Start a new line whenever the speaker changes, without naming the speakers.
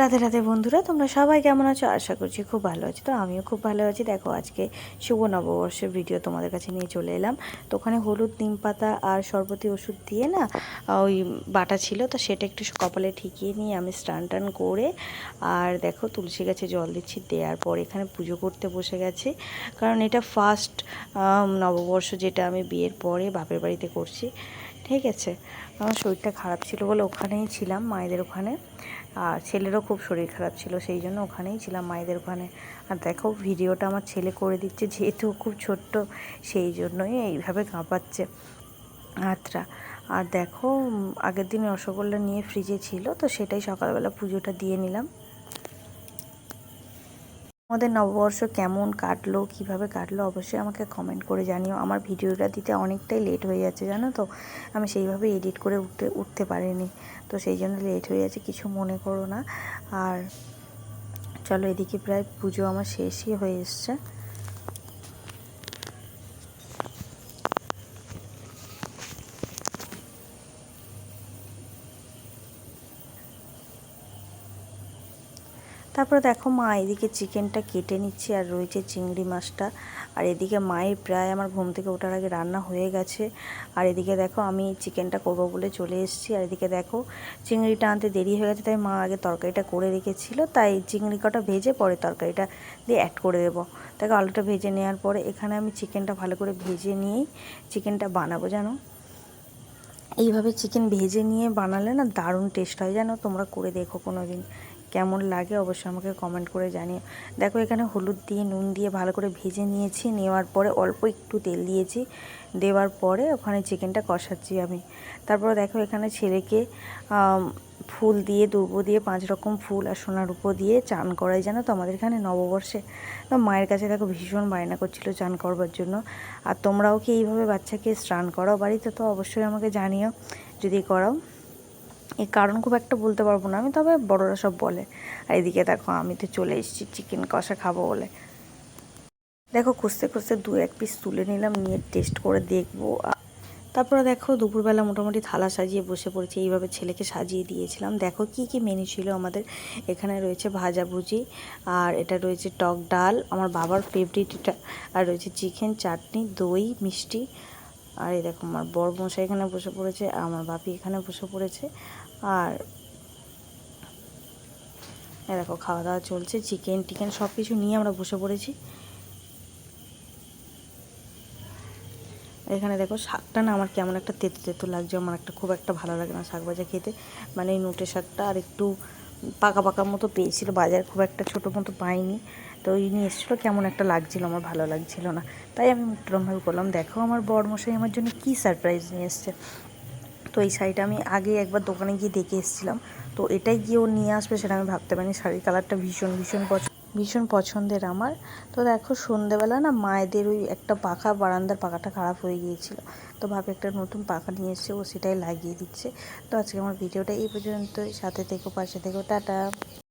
রাধে রাধে বন্ধুরা, তোমরা সবাই কেমন আছো? আশা করছি খুব ভালো আছো। তো আমিও খুব ভালো আছি। দেখো, আজকে শুভ নববর্ষের ভিডিও তোমাদের কাছে নিয়ে চলে এলাম। তো ওখানে হলুদ, নিম পাতা আর সরবতি ওষুধ দিয়ে না ওই বাটা ছিল। তো সেটা একটু কপালে ঠিকিয়ে নিয়ে আমি স্নান টান করে আর দেখো, তুলসী গাছে জল দিচ্ছি। দেওয়ার পর এখানে পুজো করতে বসে গেছে। কারণ এটা ফার্স্ট নববর্ষ যেটা আমি বিয়ের পরে বাপের বাড়িতে করছি। ঠিক আছে আমার শরীরটা খারাপ ছিল বলে ওখানেই ছিলাম মায়েদের ওখানে। আর ছেলেরও খুব শরীর খারাপ ছিল, সেই জন্য ওখানেই ছিলাম মায়েদের ওখানে। আর দেখো, ভিডিওটা আমার ছেলে করে দিচ্ছে, যেহেতু খুব ছোট্ট, সেই জন্যই এইভাবে কাঁপাচ্ছে হাতটা। আর দেখো আগের দিন রসগোল্লা নিয়ে ফ্রিজে ছিল, তো সেটাই সকালবেলা পুজোটা দিয়ে নিলাম। আমাদের নববর্ষ কেমন কাটলো, কীভাবে কাটলো, অবশ্যই আমাকে কমেন্ট করে জানিও। আমার ভিডিওটা দিতে অনেকটাই লেট হয়ে যাচ্ছে, জানো তো? আমি সেইভাবে এডিট করে উঠতে উঠতে পারিনি। তো সেই জন্য লেট হয়ে যাচ্ছে, কিছু মনে করো না। আর চলো এদিকে প্রায় পুজো আমার শেষই হয়ে এসছে। তারপরে দেখো মা, এদিকে চিকেনটা কেটে নিচ্ছে আর রয়েছে চিংড়ি মাছটা। আর এদিকে মায়ের প্রায় আমার ঘুম থেকে ওঠার আগে রান্না হয়ে গেছে। আর এদিকে দেখো আমি চিকেনটা করব বলে চলে এসেছি। আর এদিকে দেখো চিংড়িটা আনতে দেরি হয়ে গেছে, তাই মা আগে তরকারিটা করে রেখেছিল। তাই চিংড়ি কটা ভেজে পরে তরকারিটা দিয়ে অ্যাড করে দেবো। তাকে আলুটা ভেজে নেওয়ার পরে এখানে আমি চিকেনটা ভালো করে ভেজে নিয়েই চিকেনটা বানাবো জানো। এইভাবে চিকেন ভেজে নিয়ে বানালে না দারুণ টেস্ট হয় জানো, তোমরা করে দেখো কোনো দিন কেমন লাগে অবশ্যই আমাকে কমেন্ট করে জানিও। দেখো এখানে হলুদ দিয়ে, নুন দিয়ে ভালো করে ভেজে নিয়েছি, নেওয়ার পরে অল্প একটু তেল দিয়েছি। দেওয়ার পরে ওখানে চিকেনটা কষাচ্ছি আমি। তারপরে দেখো এখানে ছেলেকে ফুল দিয়ে, দুর্ব দিয়ে, পাঁচ রকম ফুল আর সোনার উপো দিয়ে চান করাই। জানো তো আমাদের এখানে নববর্ষে? তো মায়ের কাছে দেখো ভীষণ বায়না করছিল চান করবার জন্য। আর তোমরাও কি এইভাবে বাচ্চাকে স্নান করাও বাড়িতে? তো অবশ্যই আমাকে জানিও। যদি করাও। এর কারণ খুব একটা বলতে পারব না আমি, তবে বড়রা সব বলে। আর এদিকে দেখো, আমি তো চলে এসেছি চিকেন কষা খাব বলে। দেখো খুঁজতে খুঁজতে দু এক পিস তুলে নিলাম, নিয়ে টেস্ট করে দেখব। তারপরে দেখো, দুপুরবেলা মোটামুটি থালা সাজিয়ে বসে পড়েছি, এইভাবে ছেলেকে সাজিয়ে দিয়েছিলাম। দেখো, কি কি মেনু ছিল আমাদের। এখানে রয়েছে ভাজাভুজি আর এটা রয়েছে টক ডাল, আমার বাবার ফেভারিট এটা। আর রয়েছে চিকেন চাটনি, দই, মিষ্টি। আর এই দেখো, আমার বর মশাই এখানে বসে পড়েছে, আর আমার বাপি এখানে বসে পড়েছে। আর দেখো খাওয়া দাওয়া চলছে চিকেন টিকেন সব কিছু নিয়ে আমরা বসে পড়েছি। এখানে দেখো, শাকটা না আমার কেমন একটা তেতো তেতো লাগছে, আমার একটা খুব একটা ভালো লাগে না শাক ভাজা খেতে। মানে এই নোটে শাকটা আর একটু পাকা পাকা মতো পেয়েছিল, বাজার খুব একটা ছোটো মতো পাইনি। তো ওই নিয়ে এসেছিল, কেমন একটা লাগছিল, আমার ভালো লাগছিল না। তাই আমি মুখটরমভাবে করলাম, দেখো আমার বর মশাই আমার জন্য কী সারপ্রাইজ নিয়ে এসছে। তো এই শাড়িটা আমি আগে একবার দোকানে গিয়ে দেখে এসেছিলাম। তো এটাই গিয়ে ও নিয়ে আসবে সেটা আমি ভাবতে পারিনি। শাড়ির কালারটা ভীষণ ভীষণ পছন্দ ভীষণ পছন্দের আমার। তো দেখো, সন্ধেবেলা না মায়েদের ওই একটা পাখা, বারান্দার পাখাটা খারাপ হয়ে গিয়েছিল। তো ভাবে একটা নতুন পাখা নিয়ে এসছে, ও সেটাই লাগিয়ে দিচ্ছে। তো আজকে আমার ভিডিওটা এই পর্যন্তই। সাথে থেকো, পাশে থেকো, টাটা।